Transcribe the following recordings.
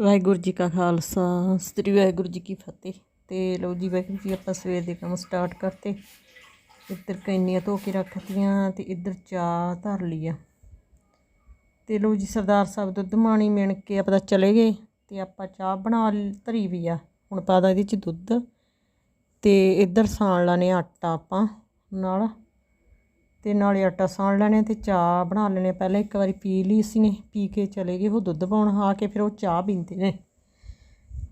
ਵਾਹਿਗੁਰੂ ਜੀ ਕਾ ਖਾਲਸਾ, ਸ੍ਰੀ ਵਾਹਿਗੁਰੂ ਜੀ ਕੀ ਫਤਿਹ। ਤੇ ਲਓ ਜੀ, ਵਾਹਿਗੁਰੂ ਜੀ, ਆਪਾਂ ਸਵੇਰ ਦੇ ਕੰਮ ਸਟਾਰਟ ਕਰਤੇ। ਇੱਧਰ ਕੈਨੀਆਂ ਧੋ ਕੇ ਰੱਖਤੀਆਂ ਤੇ ਇੱਧਰ ਚਾਹ ਧਰ ਲਈ ਆ। ਤੇ ਲਓ ਜੀ, ਸਰਦਾਰ ਸਾਹਿਬ ਦੁੱਧ ਮਾਣੀ ਮਿਣ ਕੇ ਆਪਾਂ ਤਾਂ ਚਲੇ ਗਏ ਤੇ ਆਪਾਂ ਚਾਹ ਬਣਾ ਧਰੀ ਵੀ ਆ। ਹੁਣ ਪਾ ਦਾ ਇਹਦੇ ਚ ਦੁੱਧ ਤੇ ਇੱਧਰ ਸਾਣ ਲਾਣੇ ਆਟਾ ਆਪਾਂ ਨਾਲ। ਤੇ ਨਾਲੇ ਆਟਾ ਸਾਣ ਲੈਣੇ ਤੇ ਚਾਹ ਬਣਾ ਲੈਣੇ। ਪਹਿਲਾਂ ਇੱਕ ਵਾਰੀ ਪੀ ਲਈ ਅਸੀਂ ਨੇ, ਪੀ ਕੇ ਚਲੇ ਗਏ। ਉਹ ਦੁੱਧ ਪਾਉਣ ਆ ਕੇ ਫਿਰ ਉਹ ਚਾਹ ਪੀਂਦੇ ਨੇ।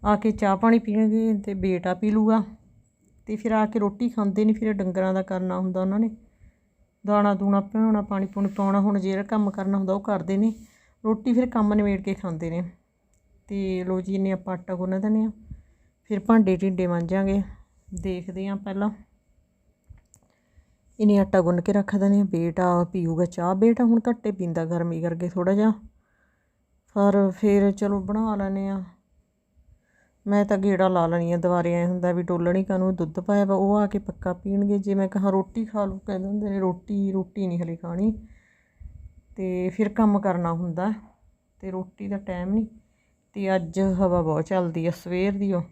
ਆ ਕੇ ਚਾਹ ਪਾਣੀ ਪੀਣਗੇ ਤੇ ਬੇਟਾ ਪੀ ਲੂਗਾ। ਤੇ ਫਿਰ ਆ ਕੇ ਰੋਟੀ ਖਾਂਦੇ ਨਹੀਂ ਫਿਰ ਡੰਗਰਾਂ ਦਾ ਕਰਨਾ ਹੁੰਦਾ ਉਹਨਾਂ ਨੇ। ਦਾਣਾ ਦੂਣਾ ਪਿਆਉਣਾ ਪਾਣੀ ਪੂਣੀ ਪਾਉਣਾ, ਹੁਣ ਜਿਹੜਾ ਕੰਮ ਕਰਨਾ ਹੁੰਦਾ ਉਹ ਕਰਦੇ ਨੇ। ਰੋਟੀ ਫਿਰ ਕੰਮ ਨਿਬੇੜ ਕੇ ਖਾਂਦੇ ਨੇ। ਤੇ ਲੋ ਜੀ ਨੇ ਆਪਾਂ ਆਟਾ ਗੁੰਨ ਦਿੰਦੇ ਆ ਫਿਰ ਭਾਂਡੇ ਢਿੰਡੇ ਮਾਂਜਾਂਗੇ। ਦੇਖਦੇ ਆ ਪਹਿਲਾਂ। ਇਹਨੇ ਆਟਾ ਗੁੰਨ ਕੇ ਰੱਖ ਦਿੰਦੇ ਆ ਬੇਟਾ ਪੀਊਗਾ ਚਾਹ। ਬੇਟਾ ਹੁਣ ਘੱਟੇ ਪੀਂਦਾ, ਗਰਮੀ ਕਰਕੇ ਥੋੜਾ ਜਿਹਾ। ਪਰ ਫਿਰ ਚਲੋ ਬਣਾ ਲੈਨੇ ਆ ਮੈਂ ਤਾਂ ਗੇੜਾ ਲਾ ਲੈਣੀ ਆ ਦੁਬਾਰੇ ਐ ਹੁੰਦਾ ਵੀ ਡੋਲਣੀ ਕਾਨੂੰ ਦੁੱਧ ਪਾਇਆ ਵਾ, ਉਹ ਆ ਕੇ ਪੱਕਾ ਪੀਣਗੇ। ਜੇ ਮੈਂ ਕਹਾਂ ਰੋਟੀ ਖਾ ਲੂ ਕਹਿੰਦੇ ਹੁੰਦੇ ਨੇ ਰੋਟੀ ਰੋਟੀ ਨਹੀਂ ਹਲੇ ਖਾਣੀ। ਤੇ ਫਿਰ ਕੰਮ ਕਰਨਾ ਹੁੰਦਾ, ਤੇ ਰੋਟੀ ਦਾ ਟਾਈਮ ਨਹੀਂ। ਤੇ ਅੱਜ ਹਵਾ ਬਹੁਤ ਚੱਲਦੀ ਆ, ਸਵੇਰ ਦੀ ਉਹ।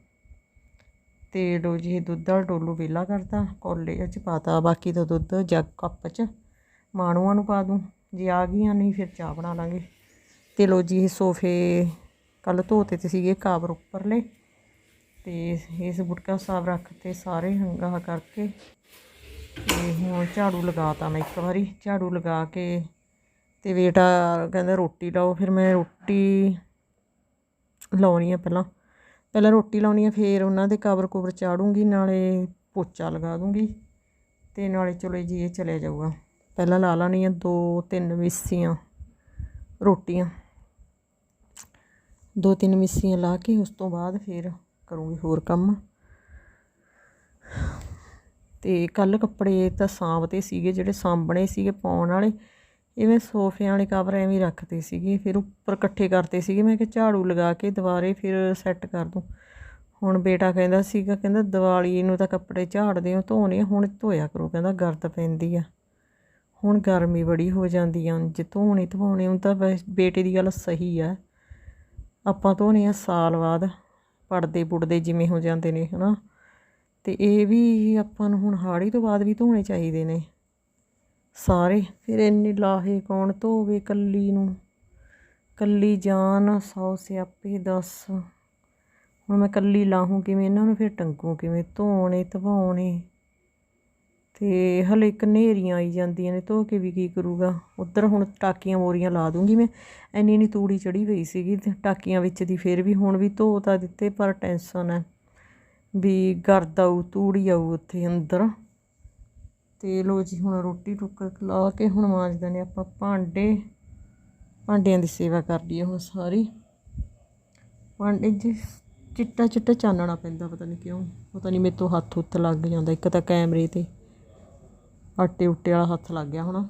ਤੇ ਲੋ ਜੀ, ਇਹ ਦੁੱਧ ਵਾਲਾ ਡੋਲੂ ਵਿਹਲਾ ਕਰਤਾ ਕੋਲੇ ਚ ਪਾਤਾ ਬਾਕੀ ਦਾ ਦੁੱਧ ਜੱਗ ਕੱਪ ਚ ਮਾਣੂਆਂ ਨੂੰ ਪਾ ਦੂੰ। ਜੇ ਆ ਗਈਆਂ ਨਹੀਂ, ਫਿਰ ਚਾਹ ਬਣਾ ਲਾਂਗੇ। ਤੇ ਲੋ ਜੀ, ਇਹ ਸੋਫੇ ਕੱਲ ਧੋਤੇ ਤੇ ਸੀਗੇ ਕਾਬਰ ਉੱਪਰਲੇ। ਤੇ ਇਸ ਗੁਟਕਾ ਸਾਫ਼ ਰੱਖ ਰੱਖਤੇ ਸਾਰੇ ਹੰਗਾ ਕਰਕੇ ਤੇ ਹੁਣ ਝਾੜੂ ਲਗਾਤਾ ਮੈਂ ਇੱਕ ਵਾਰੀ। ਝਾੜੂ ਲਗਾ ਕੇ ਤੇ ਬੇਟਾ ਕਹਿੰਦਾ ਰੋਟੀ ਲਾਓ। ਫਿਰ ਮੈਂ ਰੋਟੀ ਲਾਉਣੀ ਆ ਪਹਿਲਾਂ। ਪਹਿਲਾਂ ਰੋਟੀ ਲਾਉਣੀ ਆ, ਫਿਰ ਉਹਨਾਂ ਦੇ ਕਵਰ ਕੁਵਰ ਚਾੜੂੰਗੀ, ਨਾਲੇ ਪੋਚਾ ਲਗਾ ਦੂੰਗੀ ਤੇ ਨਾਲੇ ਚਲੋ ਜੀ ਇਹ ਚਲੇ ਜਾਊਗਾ। ਪਹਿਲਾਂ ਲਾ ਲਾਣੀ ਆ ਦੋ ਤਿੰਨ ਮਿੱਸੀਆਂ ਰੋਟੀਆਂ। ਦੋ ਤਿੰਨ ਮਿੱਸੀਆਂ ਲਾ ਕੇ ਉਸ ਤੋਂ ਬਾਅਦ ਫਿਰ ਕਰੂੰਗੀ ਹੋਰ ਕੰਮ। ਤੇ ਕੱਲ ਕੱਪੜੇ ਤਾਂ ਸਾਂਭਤੇ ਸੀਗੇ, ਜਿਹੜੇ ਸਾਂਭਣੇ ਸੀਗੇ ਪਾਉਣ ਵਾਲੇ ਇਹ ਮੈਂ ਸੋਫਿਆਂ ਵਾਲੇ ਕਵਰ ਐਵੇਂ ਰੱਖਦੇ ਸੀਗੇ, ਫਿਰ ਉੱਪਰ ਇਕੱਠੇ ਕਰਤੇ ਸੀਗੇ। ਮੈਂ ਕਿ ਝਾੜੂ ਲਗਾ ਕੇ ਦੁਬਾਰੇ ਫਿਰ ਸੈੱਟ ਕਰ ਦੂੰ। ਹੁਣ ਬੇਟਾ ਕਹਿੰਦਾ ਸੀਗਾ, ਕਹਿੰਦਾ ਦੀਵਾਲੀ ਨੂੰ ਤਾਂ ਕੱਪੜੇ ਝਾੜਦੇ ਹੋ, ਧੋਣੇ ਹੁਣ ਧੋਇਆ ਕਰੋ। ਕਹਿੰਦਾ ਗਰਦ ਪੈਂਦੀ ਆ। ਹੁਣ ਗਰਮੀ ਬੜੀ ਹੋ ਜਾਂਦੀ ਆ ਜੇ ਧੋਣੇ ਧਵਾਉਣੇ ਹੁਣ ਤਾਂ ਵੈਸੇ ਬੇਟੇ ਦੀ ਗੱਲ ਸਹੀ ਆ। ਆਪਾਂ ਧੋਣੇ ਆ ਸਾਲ ਬਾਅਦ ਪੜਦੇ ਪੁੜਦੇ ਜਿਵੇਂ ਹੋ ਜਾਂਦੇ ਨੇ, ਹਨਾ। ਤੇ ਇਹ ਵੀ ਆਪਾਂ ਨੂੰ ਹੁਣ ਹਾੜੀ ਤੋਂ ਬਾਅਦ ਵੀ ਧੋਣੇ ਚਾਹੀਦੇ ਨੇ। ਸਾਰੇ। ਫਿਰ ਇੰਨੇ ਲਾਹੇ ਕੌਣ ਧੋਵੇ ਕੱਲੀ ਨੂੰ? ਕੱਲੀ ਜਾਨ, ਸੌ ਸਿਆਪੇ ਦੱਸ। ਹੁਣ ਮੈਂ ਕੱਲੀ ਲਾਹੂੰ ਕਿਵੇਂ? ਇਹਨਾਂ ਨੂੰ ਫਿਰ ਟੰਗੂ ਕਿਵੇਂ? ਧੋਣੇ, ਧਵਾਉਣੇ? ਤੇ ਹਲੇ ਇੱਕ ਨੇਰੀਆਂ ਆਈ ਜਾਂਦੀਆਂ ਨੇ, ਧੋ ਕੇ ਵੀ ਕੀ ਕਰੂਗਾ? ਉੱਧਰ ਹੁਣ ਟਾਕੀਆਂ ਮੋਰੀਆਂ ਲਾ ਦੂੰਗੀ ਮੈਂ। ਇੰਨੀ ਨਹੀਂ ਤੂੜੀ ਚੜੀ ਹੋਈ ਸੀਗੀ ਤੇ ਟਾਕੀਆਂ ਵਿੱਚ ਦੀ ਫਿਰ ਵੀ ਹੁਣ ਵੀ ਧੋ ਤਾਂ ਦਿੱਤੇ, ਪਰ ਟੈਨਸ਼ਨ ਹੈ ਵੀ ਗਰਦ ਆਊ, ਤੂੜੀ ਆਊ ਉੱਥੇ ਅੰਦਰ। ਤੇ ਲੋ ਜੀ ਹੁਣ ਰੋਟੀ ਟੁੱਕ ਲਾ ਕੇ ਹੁਣ ਮਾਂਜਦੇ ਨੇ ਆਪਾਂ ਭਾਂਡੇ। ਭਾਂਡਿਆਂ ਦੀ ਸੇਵਾ ਕਰਦੀ ਹੈ ਹੁਣ ਸਾਰੀ। ਭਾਂਡੇ ਜੀ ਚਿੱਟਾ ਚਿੱਟਾ ਚਾਨਣਾ ਪੈਂਦਾ ਪਤਾ ਨਹੀਂ ਕਿਉਂ। ਪਤਾ ਨਹੀਂ ਮੇਰੇ ਤੋਂ ਹੱਥ ਉੱਤ ਲੱਗ ਜਾਂਦਾ। ਇੱਕ ਤਾਂ ਕੈਮਰੇ ਤੇ ਆਟੇ ਉੱਟੇ ਵਾਲਾ ਹੱਥ ਲੱਗ ਗਿਆ ਹੁਣ।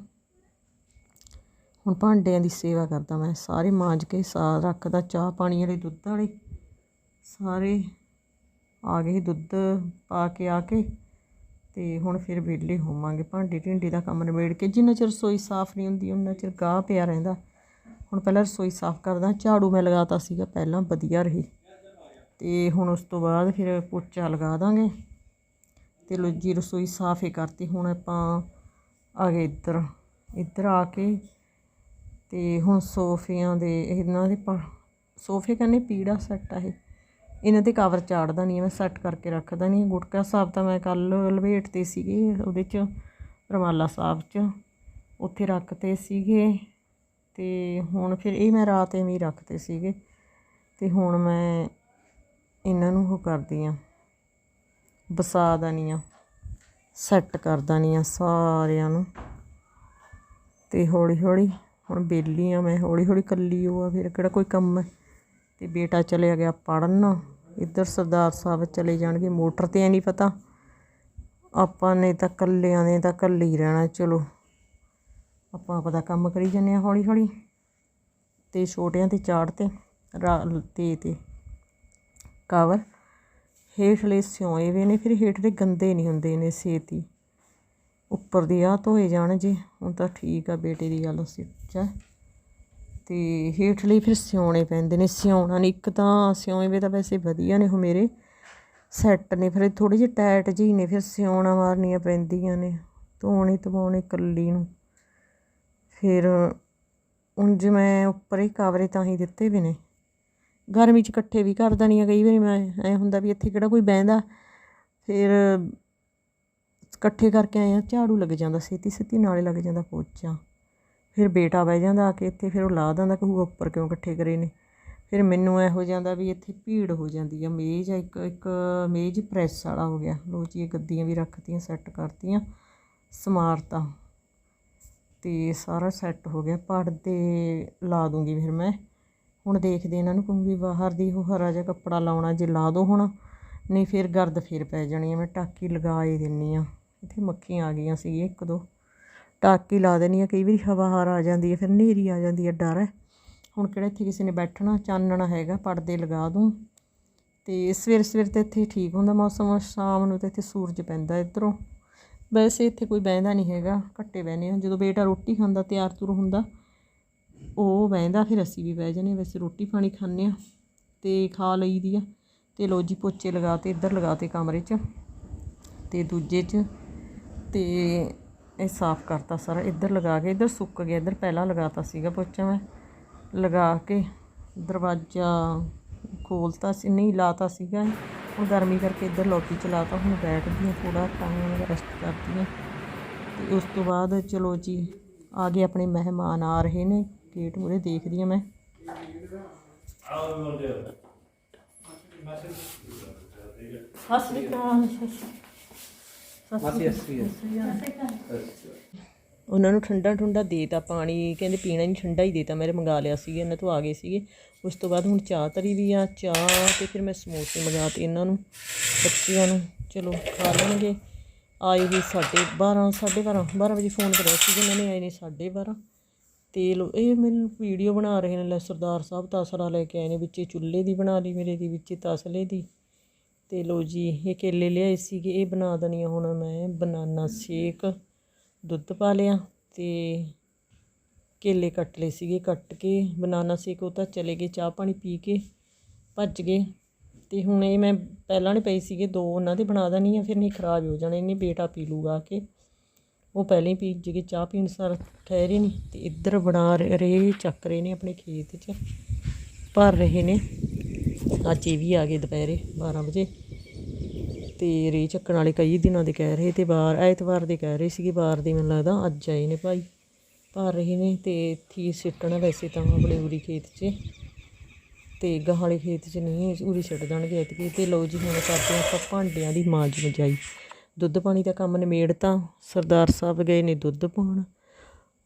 ਹੁਣ ਭਾਂਡਿਆਂ ਦੀ ਸੇਵਾ ਕਰਦਾ ਮੈਂ ਸਾਰੇ ਮਾਂਜ ਕੇ ਸਾ ਰੱਖਦਾ। ਚਾਹ ਪਾਣੀ ਵਾਲੇ ਦੁੱਧ ਵਾਲੇ ਸਾਰੇ ਆ ਗਏ ਦੁੱਧ ਪਾ ਕੇ ਆ ਕੇ। ਤੇ ਹੁਣ ਫਿਰ ਵਿਹਲੇ ਹੋਵਾਂਗੇ। ਭਾਂਡੇ ਢਿੰਡੇ ਦਾ ਕੰਮ ਨਿਬੇੜ ਕੇ ਜਿੰਨਾ ਚਿਰ ਰਸੋਈ ਸਾਫ਼ ਨਹੀਂ ਹੁੰਦੀ ਉਹਨਾਂ ਚਿਰ ਗਾਹ ਪਿਆ ਰਹਿੰਦਾ। ਹੁਣ ਪਹਿਲਾਂ ਰਸੋਈ ਸਾਫ਼ ਕਰਦਾ, ਝਾੜੂ ਮੈਂ ਲਗਾਤਾ ਸੀਗਾ, ਪਹਿਲਾਂ ਵਧੀਆ ਰਹੀ। ਤੇ ਹੁਣ ਉਸ ਤੋਂ ਬਾਅਦ ਫਿਰ ਪੋਚਾ ਲਗਾ ਦਾਂਗੇ। ਤੇ ਲੋ ਜੀ, ਰਸੋਈ ਸਾਫ਼ ਹੀ ਕਰਤੀ। ਹੁਣ ਆਪਾਂ ਆ ਗਏ ਇੱਧਰ ਇੱਧਰ ਆ ਕੇ ਤੇ ਹੁਣ ਸੋਫਿਆਂ ਦੇ ਇਹਨਾਂ ਦੇ ਪ- ਸੋਫੇ ਕਹਿੰਦੇ ਪੀੜਾ ਸੈੱਟ ਆ ਇਹ। ਇਹਨਾਂ 'ਤੇ ਕਵਰ ਚਾੜਦਾ ਨਹੀਂ ਮੈਂ ਸੈੱਟ ਕਰਕੇ ਰੱਖਦਾ ਨਹੀਂ ਗੁਟਕਾ ਸਾਹਿਬ ਤਾਂ ਮੈਂ ਕੱਲ ਲਵੇਟਦੇ ਸੀਗੇ ਉਹਦੇ ਚ, ਰਮਾਲਾ ਸਾਹਿਬ ਚ। ਉੱਥੇ ਰੱਖਤੇ ਸੀਗੇ ਤੇ ਹੁਣ ਫਿਰ ਇਹ ਮੈਂ ਰਾਤ ਐਵੇਂ ਹੀ ਰੱਖਤੇ ਸੀਗੇ। ਤੇ ਹੁਣ ਮੈਂ ਇਹਨਾਂ ਨੂੰ ਉਹ ਕਰਦੀ ਆ, ਵਸਾ ਦਨੀ ਆ ਸੈੱਟ ਕਰ ਦਨੀ ਆ ਸਾਰਿਆਂ ਨੂੰ। ਤੇ ਹੌਲੀ ਹੌਲੀ ਹੁਣ ਬੇਲੀ ਆ ਮੈਂ ਹੌਲੀ ਹੌਲੀ ਕੱਲੀ ਉਹ ਆ, ਫਿਰ ਕਿਹੜਾ ਕੋਈ ਕੰਮ ਹੈ? ਤੇ ਬੇਟਾ ਚਲਿਆ ਗਿਆ ਪੜਨ ਇੱਧਰ ਸਰਦਾਰ ਸਾਹਿਬ ਚਲੇ ਜਾਣਗੇ, ਮੋਟਰ ਤੇ ਨਹੀਂ ਪਤਾ। ਆਪਾਂ ਨੇ ਤਾਂ ਕੱਲਿਆਂ ਨੇ ਤਾਂ ਕੱਲੇ ਹੀ ਰਹਿਣਾ, ਚਲੋ। ਆਪਾਂ ਆਪਦਾ ਕੰਮ ਕਰੀ ਜੰਨੇ ਆ ਹੌਲੀ ਹੌਲੀ ਤੇ ਛੋਟਿਆਂ ਤੇ ਚਾੜ ਤੇ, ਰਾ- ਤੇ ਤੇ। ਕਵਰ ਹੇਠਲੇ ਸਿਉਏ ਵੇ ਨੇ, ਫਿਰ ਹੇਠਲੇ ਗੰਦੇ ਨਹੀਂ ਹੁੰਦੇ ਨੇ ਛੇਤੀ ਉੱਪਰ ਦੀ ਆ ਧੋਏ ਜਾਣ ਜੀ, ਹੁਣ ਤਾਂ ਠੀਕ ਆ ਬੇਟੇ ਦੀ ਗੱਲ ਸੱਚ ਅਤੇ ਹੇਠਲੇ ਫਿਰ ਸਿਉਣੇ ਪੈਂਦੇ ਨੇ, ਸਿਉਣਾ ਨਹੀਂ ਇੱਕ ਤਾਂ ਸਿਉਏ ਵੇ ਤਾਂ ਵੈਸੇ ਵਧੀਆ ਨੇ ਉਹ ਮੇਰੇ। ਸੈੱਟ ਨੇ ਫਿਰ ਥੋੜੇ ਜਿਹੇ ਟਾਈਟ ਜਿਹੀ ਨੇ, ਫਿਰ ਸਿਉਣਾ ਮਾਰਨੀਆਂ ਪੈਂਦੀਆਂ ਨੇ, ਧੋਣੇ ਧਵਾਉਣੇ ਕੱਲੀ ਨੂੰ। ਫਿਰ ਉਂਝ ਮੈਂ ਉੱਪਰ ਹੀ ਕਵਰੇ ਤਾਂ ਹੀ ਦਿੱਤੇ ਵੀ ਨੇ। ਗਰਮੀ 'ਚ ਇਕੱਠੇ ਵੀ ਕਰ ਦੇਣੀ ਆ ਕਈ ਵਾਰੀ, ਮੈਂ ਐ ਹੁੰਦਾ ਵੀ ਇੱਥੇ ਕਿਹੜਾ ਕੋਈ ਬਹਿੰਦਾ। ਫਿਰ ਇਕੱਠੇ ਕਰਕੇ ਆਏ ਆ, ਝਾੜੂ ਲੱਗ ਜਾਂਦਾ ਛੇਤੀ ਛੇਤੀ ਨਾਲੇ ਲੱਗ ਜਾਂਦਾ ਪੋਚਾ। ਫਿਰ ਬੇਟਾ ਬਹਿ ਜਾਂਦਾ ਆ ਕੇ ਇੱਥੇ, ਫਿਰ ਉਹ ਲਾ ਦਿੰਦਾ ਕਹੂਗਾ ਉੱਪਰ ਕਿਉਂ ਇਕੱਠੇ ਕਰੇ ਨੇ। ਫਿਰ ਮੈਨੂੰ ਇਹ ਹੋ ਜਾਂਦਾ ਵੀ ਇੱਥੇ ਭੀੜ ਹੋ ਜਾਂਦੀ ਆ, ਮੇਜ਼ ਆ, ਇੱਕ ਇੱਕ ਮੇਜ਼ ਪ੍ਰੈਸ ਵਾਲਾ ਹੋ ਗਿਆ। ਲੋ ਜੀ, ਇਹ ਗੱਦੀਆਂ ਵੀ ਰੱਖਤੀਆਂ, ਸੈੱਟ ਕਰਤੀਆਂ, ਸਮਾਰਤਾ। ਤੇ ਸਾਰਾ ਸੈੱਟ ਹੋ ਗਿਆ। ਪੜਦੇ ਲਾ ਦੂੰਗੀ ਫਿਰ ਮੈਂ। ਹੁਣ ਦੇਖਦੇ ਇਹਨਾਂ ਨੂੰ ਕਹੂੰਗੀ, ਬਾਹਰ ਦੀ ਉਹ ਹਰਾ ਜਿਹਾ ਕੱਪੜਾ ਲਾਉਣਾ ਜੇ ਲਾ ਦੋ ਹੁਣ, ਨਹੀਂ ਫਿਰ ਗਰਦ ਫਿਰ ਪੈ ਜਾਣੀ ਆ। ਮੈਂ ਟਾਕੀ ਲਗਾ ਹੀ ਦਿੰਨੀ ਆ। ਇੱਥੇ ਮੱਖੀਆਂ ਆ ਗਈਆਂ ਸੀ, ਇੱਕ ਦੋ। ਟਾਕੀ ਲਾ ਦੇਣੀ ਆ, ਕਈ ਵਾਰੀ ਹਵਾ ਹਾਰ ਆ ਜਾਂਦੀ ਹੈ ਫਿਰ ਹਨੇਰੀ ਆ ਜਾਂਦੀ ਹੈ ਡਰ ਹੈ। ਹੁਣ ਕਿਹੜਾ ਇੱਥੇ ਕਿਸੇ ਨੇ ਬੈਠਣਾ, ਚਾਨਣਾ ਹੈਗਾ, ਪਰਦੇ ਲਗਾ ਦੂੰ। ਤੇ ਸਵੇਰ ਸਵੇਰ ਤੇ ਇੱਥੇ ਠੀਕ ਹੁੰਦਾ, ਮੌਸਮ ਸ਼ਾਮ ਨੂੰ ਤੇ ਇੱਥੇ ਸੂਰਜ ਪੈਂਦਾ ਇੱਧਰੋਂ। ਵੈਸੇ ਇੱਥੇ ਕੋਈ ਬਹਿੰਦਾ ਨਹੀਂ ਹੈਗਾ, ਘੱਟੇ ਬਹਿੰਦੇ ਆ ਜਦੋਂ ਬੇਟਾ ਰੋਟੀ ਖਾਂਦਾ, ਤਿਆਰ ਤੁਰ ਹੁੰਦਾ, ਉਹ ਬਹਿੰਦਾ, ਫਿਰ ਅਸੀਂ ਵੀ ਬਹਿ ਜਾਂਦੇ ਹਾਂ। ਵੈਸੇ ਰੋਟੀ ਪਾਣੀ ਖਾਂਦੇ ਆ ਤੇ ਖਾ ਲਈਦੀ ਆ। ਤੇ ਲੋ ਜੀ, ਪੋਚੇ ਲਗਾਤੇ ਇੱਧਰ ਲਗਾਤੇ ਕਮਰੇ 'ਚ ਤੇ ਦੂਜੇ 'ਚ ਤੇ ਇਹ ਸਾਫ਼ ਕਰਤਾ ਸਾਰਾ ਇੱਧਰ ਲਗਾ ਕੇ ਇੱਧਰ ਸੁੱਕ ਗਿਆ ਇੱਧਰ ਪਹਿਲਾਂ ਲਗਾਤਾ ਸੀਗਾ ਪੋਚਾ ਮੈਂ। ਲਗਾ ਕੇ ਦਰਵਾਜ਼ਾ ਖੋਲਤਾ ਸੀ ਨਹੀਂ ਲਾਤਾ ਸੀਗਾ। ਹੁਣ ਗਰਮੀ ਕਰਕੇ ਇੱਧਰ ਲੋਟੀ ਚਲਾਤਾ ਹੁਣ ਬੈਠਦੀ ਹਾਂ ਥੋੜਾ ਟਾਈਮ ਰੈਸਟ ਕਰਦੀ ਹਾਂ। ਤੇ ਉਸ ਤੋਂ ਬਾਅਦ ਚਲੋ ਜੀ ਆ ਗਏ ਆਪਣੇ ਮਹਿਮਾਨ ਆ ਰਹੇ ਨੇ ਗੇਟ ਮੂਰੇ ਦੇਖਦੀ ਹਾਂ ਮੈਂ। ਸਤਿ ਸ਼੍ਰੀ ਅਕਾਲ। ਉਹਨਾਂ ਨੂੰ ਠੰਡਾ ਠੰਡਾ ਦੇਤਾ ਪਾਣੀ ਕਹਿੰਦੇ ਪੀਣਾ ਨਹੀਂ ਠੰਡਾ ਹੀ ਦੇਤਾ ਮੇਰੇ ਮੰਗਾ ਲਿਆ ਸੀ ਇਹਨਾਂ ਤੋਂ ਆ ਗਏ ਸੀਗੇ। ਉਸ ਤੋਂ ਬਾਅਦ ਹੁਣ ਚਾਹ ਤਰੀ ਵੀ ਆ ਚਾਹ ਤੇ ਫਿਰ ਮੈਂ ਸਮੋਸੇ ਮੰਗਾਤੇ ਇਹਨਾਂ ਨੂੰ ਬੱਚਿਆਂ ਨੂੰ। ਚਲੋ ਖਾ ਲੈਣਗੇ। ਆਏ ਵੀ ਸਾਢੇ 12 ਸਾਢੇ 12 12 ਵਜੇ ਫੋਨ ਕਰਿਆ ਸੀ ਇਹਨਾਂ ਨੇ ਆਏ ਨੇ ਸਾਢੇ 12 ਤੇ ਲੋ ਇਹ ਮੈਨੂੰ ਵੀਡੀਓ ਬਣਾ ਰਹੇ ਨੇ ਲੈ ਸਰਦਾਰ ਸਾਹਿਬ ਤਾਸਰਾ ਲੈ ਕੇ ਆਏ ਨੇ ਵਿੱਚੇ ਚੁੱਲ੍ਹੇ ਦੀ ਬਣਾ ਲਈ ਮੇਰੇ ਦੀ ਵਿੱਚੇ ਤਸਲੇ ਦੀ। ਤੇ ਲੋ ਜੀ ਇਹ ਕੇਲੇ ਲਿਆਏ ਸੀਗੇ ਇਹ ਬਣਾ ਦਣੀ ਹੁਣ ਮੈਂ ਬਨਾਨਾ ਸ਼ੇਕ ਦੁੱਧ ਪਾ ਲਿਆ ਤੇ ਕੇਲੇ ਕੱਟ ਲਏ ਸੀਗੇ ਕੱਟ ਕੇ ਬਨਾਨਾ ਸ਼ੇਕ ਉਹ ਤਾਂ ਚਲੇ ਗਏ ਚਾਹ ਪਾਣੀ ਪੀ ਕੇ ਭੱਜ ਗਏ। ਤੇ ਹੁਣ ਇਹ ਮੈਂ ਪਹਿਲਾਂ ਨੇ ਪਈ ਸੀਗੇ ਦੋ ਉਹਨਾਂ ਦੇ ਬਣਾ ਦੇਣੀ ਆ ਫਿਰ ਨਹੀਂ ਖਰਾਬ ਹੋ ਜਾਣੇ ਨੇ ਬੇਟਾ ਪੀ ਲੂਗਾ ਕੇ। ਉਹ ਪਹਿਲਾਂ ਹੀ ਪੀ ਜਗੇ ਚਾਹ ਪੀਣ ਸਰ ਠਹਿਰੇ ਨਹੀਂ ਤੇ ਇੱਧਰ ਬਣਾ ਰਹੇ ਚੱਕ ਰਹੇ ਨੇ ਆਪਣੇ ਖੇਤ 'ਚ ਭਰ ਰਹੇ ਨੇ। ਅੱਜ ਇਹ ਵੀ ਆ ਗਏ ਦੁਪਹਿਰੇ 12 ਵਜੇ। ਤੇ ਰੇ ਚੱਕਣ ਵਾਲੇ ਕਈ ਦਿਨਾਂ ਦੇ ਕਹਿ ਰਹੇ ਤੇ ਬਾਹਰ ਐਤਵਾਰ ਦੇ ਕਹਿ ਰਹੇ ਸੀਗੇ ਬਾਹਰ ਦੇ ਮੈਨੂੰ ਲੱਗਦਾ ਅੱਜ ਆਏ ਨੇ ਭਾਈ, ਭਰ ਰਹੇ ਨੇ ਤੇ ਥੀ ਸਿੱਟਣਾ ਵੈਸੇ ਤਾਂ ਆਪਣੇ ਉਰੀ ਖੇਤ 'ਚ। ਤੇ ਗਾਹ ਵਾਲੇ ਖੇਤ 'ਚ ਨਹੀਂ, ਉਰੀ ਸਿੱਟ ਦੇਣਗੇ ਐਤਕੀ। ਤੇ ਲਓ ਜੀ, ਹੁਣ ਕਰਦੇ ਹਾਂ ਆਪਾਂ ਭਾਂਡਿਆਂ ਦੀ ਮਾਂਜ ਮਜਾਈ। ਦੁੱਧ ਪਾਣੀ ਦਾ ਕੰਮ ਨਿਮੇੜ ਤਾਂ ਸਰਦਾਰ ਸਾਹਿਬ ਗਏ ਨੇ ਦੁੱਧ ਪਾਉਣ।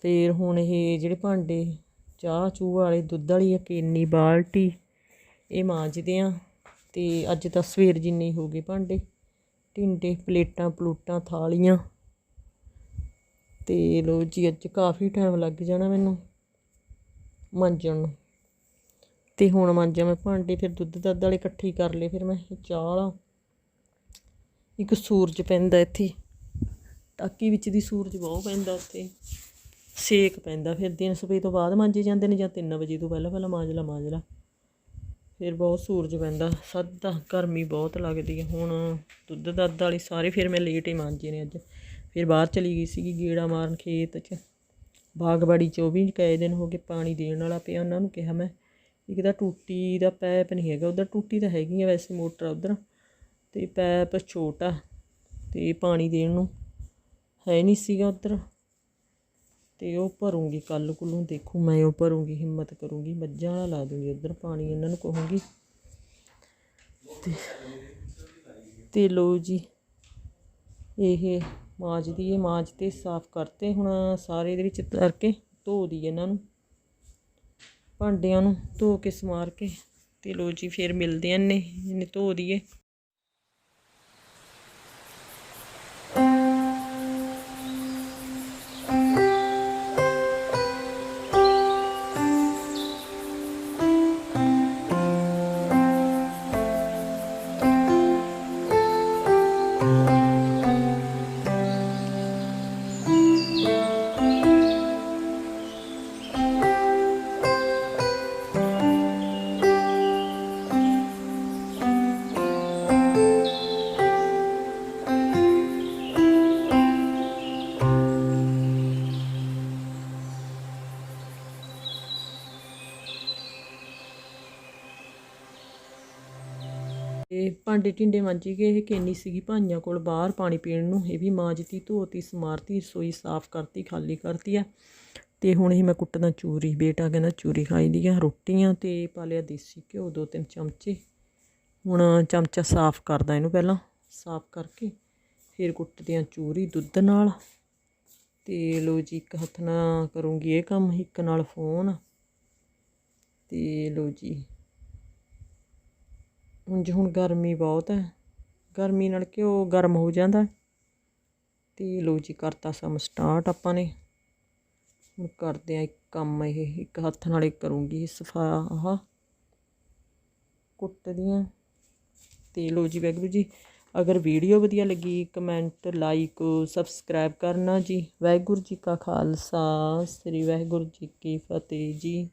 ਫਿਰ ਹੁਣ ਇਹ ਜਿਹੜੇ ਭਾਂਡੇ ਚਾਹ ਚੂਹ ਵਾਲੇ ਦੁੱਧ ਵਾਲੀ ਇੱਕ ਇੰਨੀ ਬਾਲਟੀ ਇਹ ਮਾਂਜਦੇ ਆ ਤੇ ਅੱਜ ਤਾਂ ਸਵੇਰ ਜਿੰਨੇ ਹੋ ਗਏ ਭਾਂਡੇ, ਟਿੰਡੇ, ਪਲੇਟਾਂ, ਪਲੂਟਾਂ, ਥਾਲੀਆਂ। ਤੇ ਲੋ ਜੀ, ਅੱਜ ਕਾਫੀ ਟਾਈਮ ਲੱਗ ਜਾਣਾ ਮੈਨੂੰ ਮਾਂਜਣ ਨੂੰ। ਤੇ ਹੁਣ ਮਾਂਜਿਆ ਮੈਂ ਭਾਂਡੇ, ਫਿਰ ਦੁੱਧ ਦੱਧ ਵਾਲੇ ਇਕੱਠੇ ਕਰ ਲਏ, ਫਿਰ ਮੈਂ ਇਹ ਚਾਹ ਵਾਲਾ। ਇੱਕ ਸੂਰਜ ਪੈਂਦਾ ਇੱਥੇ ਟਾਕੀ ਵਿੱਚ ਦੀ ਸੂਰਜ ਬਹੁਤ ਪੈਂਦਾ ਉੱਥੇ ਸੇਕ ਪੈਂਦਾ ਫਿਰ ਦਿਨ ਸਵੇਰ ਤੋਂ ਬਾਅਦ ਮਾਂਜੇ ਜਾਂਦੇ ਨੇ ਜਾਂ 3 ਵਜੇ ਤੋਂ ਪਹਿਲਾਂ ਪਹਿਲਾਂ ਮਾਂਜ ਲਾ ਮਾਂਜ ਲਾ। ਫਿਰ ਬਹੁਤ ਸੂਰਜ ਪੈਂਦਾ, ਸੱਦਾ ਗਰਮੀ ਬਹੁਤ ਲੱਗਦੀ ਹੈ। ਹੁਣ ਦੁੱਧ ਦੱਧ ਵਾਲੀ ਸਾਰੇ ਫਿਰ ਮੈਂ ਲੇਟ ਹੀ ਮਾਂਜੇ ਨੇ ਅੱਜ। ਫਿਰ ਬਾਹਰ ਚਲੀ ਗਈ ਸੀਗੀ ਗੇੜਾ ਮਾਰਨ ਖੇਤ 'ਚ। ਬਾਗਬਾੜੀ 'ਚ ਉਹ ਵੀ ਕਈ ਦਿਨ ਹੋ ਗਏ ਪਾਣੀ ਦੇਣ ਵਾਲਾ ਪਿਆ, ਉਹਨਾਂ ਨੂੰ ਕਿਹਾ ਮੈਂ, ਇੱਕ ਤਾਂ ਟੂਟੀ ਦਾ ਪੈਪ ਨਹੀਂ ਹੈਗਾ, ਉਧਰ ਟੂਟੀ ਤਾਂ ਹੈਗੀ ਆ ਵੈਸੇ ਮੋਟਰ ਉਧਰ, ਤੇ ਪੈਪ ਛੋਟਾ, ਤੇ ਪਾਣੀ ਦੇਣ ਨੂੰ ਹੈ ਨਹੀਂ ਸੀਗਾ ਉਧਰ। ਤੇ ਉਹ ਭਰੂੰਗੀ ਕੱਲ ਕੁੱਲੋਂ ਦੇਖੂ, ਮੈਂ ਉਹ ਭਰੂੰਗੀ, ਹਿੰਮਤ ਕਰੂੰਗੀ, ਮੱਝਾਂ ਵਾਲਾ ਲਾ ਦੂੰਗੀ, ਉਧਰ ਪਾਣੀ ਇਹਨਾਂ ਨੂੰ ਕਹੂੰਗੀ। ਤੇ ਤੇ ਲੋ ਜੀ, ਇਹ ਮਾਂਜਦੀ ਹੈ ਮਾਜ ਤੇ ਸਾਫ਼ ਕਰਤੇ ਹੁਣ ਸਾਰੇ ਇਹਦੇ ਵਿੱਚ ਤਰ ਕੇ ਧੋ ਦੀ ਇਹਨਾਂ ਨੂੰ, ਭਾਂਡਿਆਂ ਨੂੰ ਧੋ ਕੇ ਸਮਾਰ ਕੇ, ਤੇ ਲੋ ਜੀ, ਫਿਰ ਮਿਲਦੇ ਆਂ ਨੇ ਇਹਨੇ ਧੋ ਦੀਏ। ਇਹ ਭਾਂਡੇ ਢਿੰਡੇ ਮਾਂਜੀ ਗਏ, ਇਹ ਕੇਨੀ ਸੀਗੀ ਭਾਈਆਂ ਕੋਲ ਬਾਹਰ ਪਾਣੀ ਪੀਣ ਨੂੰ। ਇਹ ਵੀ ਮਾਂਜਤੀ ਧੋਤੀ, ਸਮਾਰਤੀ, ਰਸੋਈ ਸਾਫ਼ ਕਰਤੀ, ਖਾਲੀ ਕਰਤੀ ਆ। ਤੇ ਹੁਣ ਇਹ ਮੈਂ ਕੁੱਟਦਾ ਚੂਰੀ, ਬੇਟਾ ਕਹਿੰਦਾ ਚੂਰੀ ਖਾਈ ਦੀ ਆ, ਰੋਟੀਆਂ ਤੇ ਪਾ ਲਿਆ ਦੇਸੀ ਘਿਓ, ਦੋ ਤਿੰਨ ਚਮਚੇ। ਹੁਣ ਚਮਚਾ ਸਾਫ਼ ਕਰਦਾ ਇਹਨੂੰ ਪਹਿਲਾਂ, ਸਾਫ਼ ਕਰਕੇ, ਫਿਰ ਕੁੱਟਦੇ ਆ ਚੂਰੀ ਦੁੱਧ ਨਾਲ। ਤੇ ਲੋ ਜੀ, ਇੱਕ ਹੱਥ ਨਾਲ ਕਰੂੰਗੀ ਇਹ ਕੰਮ, ਇੱਕ ਨਾਲ ਫੋਨ। ਤੇ ਲੋ ਜੀ ਉਂਝ ਹੁਣ ਗਰਮੀ ਬਹੁਤ ਹੈ। ਗਰਮੀ ਨਾਲ ਘਿਓ ਗਰਮ ਹੋ ਜਾਂਦਾ। ਹੈ। ਤੇ ਲੋ ਜੀ ਕਰਤਾ ਸਮ ਸਟਾਰਟ ਆਪਾਂ ਨੇ। ਹੁਣ ਕਰਦੇ ਆ ਇੱਕ ਕੰਮ ਇਹ, ਇੱਕ ਹੱਥ ਨਾਲ ਹੀ ਕਰੂੰਗੀ ਸਫਾ ਆਹ ਕੁੱਟਦੀਆਂ ਤੇ ਲੋ ਜੀ ਵਾਹਿਗੁਰੂ ਜੀ, ਅਗਰ ਵੀਡੀਓ ਵਧੀਆ ਲੱਗੀ ਕਮੈਂਟ ਲਾਈਕ ਸਬਸਕ੍ਰਾਈਬ ਕਰਨਾ ਜੀ। ਵਾਹਿਗੁਰੂ ਜੀ ਕਾ ਖਾਲਸਾ, ਸ੍ਰੀ ਵਾਹਿਗੁਰੂ ਜੀ ਕੀ ਫਤਿਹ ਜੀ।